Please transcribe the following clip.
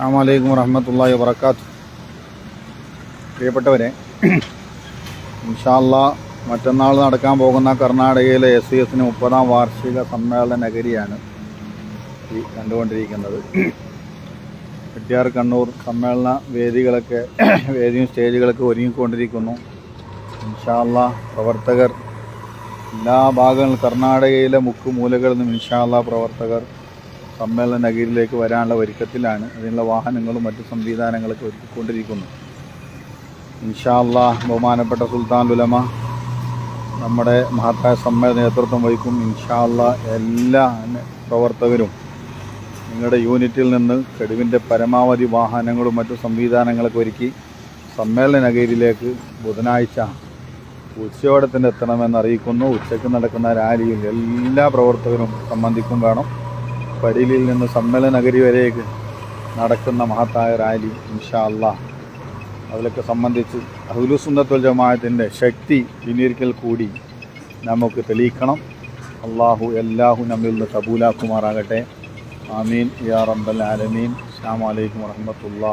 അസ്സാമലൈക്കും വറഹമത്തല്ലാ വാത്തു പ്രിയപ്പെട്ടവരെ ഇൻഷാല്ല മറ്റന്നാൾ നടക്കാൻ പോകുന്ന കർണാടകയിലെ എസ് സി എസിന് മുപ്പതാം വാർഷിക സമ്മേളന നഗരിയാണ് ഈ കണ്ടുകൊണ്ടിരിക്കുന്നത്. വെട്ടിയാർ കണ്ണൂർ സമ്മേളന വേദികളൊക്കെ വേദിയും സ്റ്റേജുകളൊക്കെ ഒരുങ്ങിക്കൊണ്ടിരിക്കുന്നു. ഇൻഷാല്ല പ്രവർത്തകർ എല്ലാ ഭാഗങ്ങളും കർണാടകയിലെ മുക്കുമൂലകളിൽ നിന്നും ഇൻഷാല്ല പ്രവർത്തകർ സമ്മേളന നഗരിയിലേക്ക് വരാനുള്ള ഒരുക്കത്തിലാണ് അതിനുള്ള വാഹനങ്ങളും മറ്റു സംവിധാനങ്ങളൊക്കെ ഒരുക്കിക്കൊണ്ടിരിക്കുന്നു. ഇൻഷാല്ല ബഹുമാനപ്പെട്ട സുൽത്താൻ ഉലമ നമ്മുടെ മഹത്തായ സമ്മേളന നേതൃത്വം വഹിക്കും ഇൻഷാല്ല എല്ലാ പ്രവർത്തകരും. നിങ്ങളുടെ യൂണിറ്റിൽ നിന്ന് കെടുവിന്റെ പരമാവധി വാഹനങ്ങളും മറ്റു സംവിധാനങ്ങളൊക്കെ ഒരുക്കി സമ്മേളന നഗരിയിലേക്ക് ബുധനാഴ്ച ഉച്ചയോടത്തിന് എത്തണമെന്ന് അറിയിക്കുന്നു. ഉച്ചയ്ക്ക് നടക്കുന്ന റാലിയിൽ എല്ലാ പ്രവർത്തകരും സംബന്ധിക്കും വേണം. പടിലിൽ നിന്ന് സമ്മേളന നഗരി വരേക്ക് നടക്കുന്ന മഹത്തായ റാലി ഇൻഷാ അല്ലാ അതിലൊക്കെ സംബന്ധിച്ച് അഹുലുസുന്നത്തുൽ ജമാഅത്തിന്റെ ശക്തി പിന്നീരിക്കൽ കൂടി നമുക്ക് തെളിയിക്കണം. അള്ളാഹു എല്ലാഹു നമ്മിൽ നിന്ന് കബൂലാക്കുമാറാകട്ടെ. ആമീൻ. യാ റബ്ബൽ ആലമീൻ. അസ്സാം വലൈക്കും വറഹമത്തുള്ള